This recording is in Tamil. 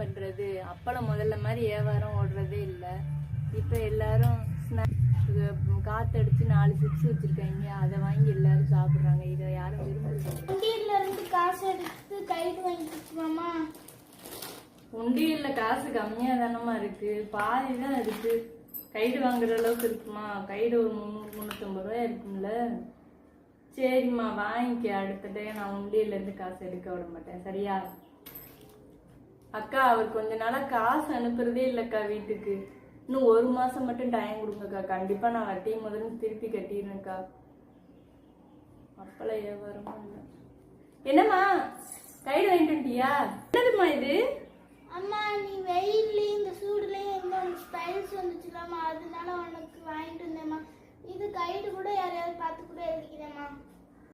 பண்றது. அப்பளம் முதல்ல மாதிரி வியாபாரம் ஓடுறதே இல்லை. இப்போ எல்லாரும் காத்தடிச்சு நாலு சிப்ஸ் வச்சிருக்காங்க அதை வாங்கி எல்லாரும் சாப்பிட்றாங்க. இதை யாரும் விரும்புறது காசு எடுத்து கைடு வாங்கிட்டு மாமா உண்டியல்ல காசு கம்மியா தானமா இருக்கு. பாதி தான் இருக்கு. கைடு வாங்குற அளவுக்கு இருக்குமா? கைடு ஒரு முந்நூறு முந்நூற்றம்பது ரூபாய் இருக்கும்ல. சரிம்மா வாங்கிக்க. அடுத்த டைம் நான் உண்டியல்ல இருந்து காசு எடுக்க விட மாட்டேன். சரியா? அக்கா அவர் கொஞ்ச நாளா காசு அனுப்புறதே இல்லக்கா வீட்டுக்கு. இன்னும் ஒரு மாசம் மட்டும் டைம் கொடுங்கக்கா. கண்டிப்பா நான் வட்டியை முதல்ல திருப்பி கட்டிடுறேன்க்கா அப்பெல்லாம் வியாபாரமும் இல்லை. என்னம்மா? கைடு வாங்கிட்டு வந்துட்டியா? என்னதும்மா இது? அம்மா நீ வெயில்லையும் இந்த சூடுலயும் எங்க ஸ்பைல்ஸ் ஸ்டைல்ஸ் வந்துச்சுலாமா அதனால உனக்கு வாங்கிட்டு வந்தேம்மா. இது கைடு கூட